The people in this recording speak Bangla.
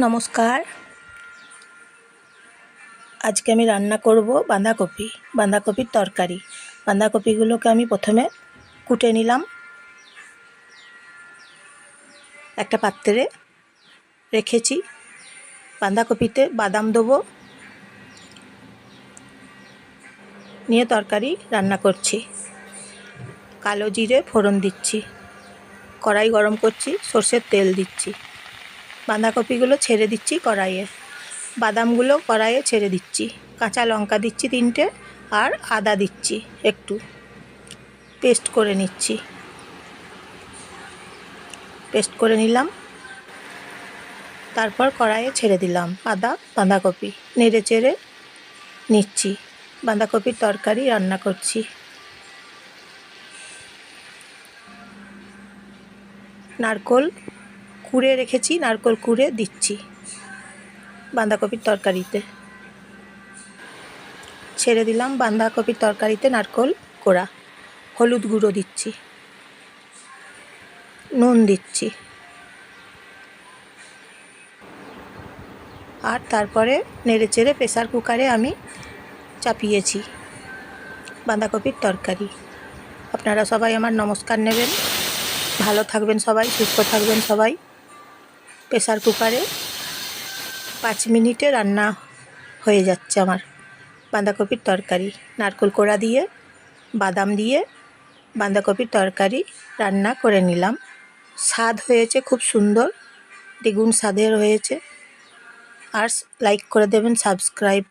নমস্কার। আজকে আমি রান্না করব বাঁধাকপি, বাঁধাকপির তরকারি। বাঁধাকপিগুলোকে আমি প্রথমে কুটে নিলাম একটা পাত্রে। রেখেছি। বাঁধাকপিতে বাদাম দেবো। নিয়ে তরকারি রান্না করছি। কালো জিরে ফোড়ন দিচ্ছি। কড়াই গরম করছি, সর্ষের তেল দিচ্ছি। বাঁধাকপিগুলো ছেড়ে দিচ্ছি কড়াইয়ে। বাদামগুলো কড়াইয়ে ছেড়ে দিচ্ছি। কাঁচা লঙ্কা দিচ্ছি তিনটে আর আদা দিচ্ছি একটু। পেস্ট করে নিচ্ছি। পেস্ট করে নিলাম। তারপর কড়াইয়ে ছেড়ে দিলাম আদা, বাঁধাকপি। নেড়ে চেড়ে নিচ্ছি। বাঁধাকপির তরকারি রান্না করছি। নারকোল কুড়ে রেখেছি, নারকোল কুড়ে দিচ্ছি বাঁধাকপির তরকারিতে। ছেড়ে দিলাম বাঁধাকপির তরকারিতে নারকোল কোড়া। হলুদ গুঁড়ো দিচ্ছি। নুন দিচ্ছি। আর তারপরে নেড়ে চেড়ে প্রেসার কুকারে আমি চাপিয়েছি বাঁধাকপির তরকারি। আপনারা সবাই আমার নমস্কার নেবেন। ভালো থাকবেন সবাই, সুস্থ থাকবেন সবাই। প্রেসার কুকারে পাঁচ মিনিটে রান্না হয়ে যাচ্ছে আমার বাঁধাকপির তরকারি। নারকোল কোড়া দিয়ে, বাদাম দিয়ে বাঁধাকপির তরকারি রান্না করে নিলাম। স্বাদ হয়েছে খুব সুন্দর, দ্বিগুণ স্বাদের হয়েছে। আর লাইক করে দেবেন সাবস্ক্রাইব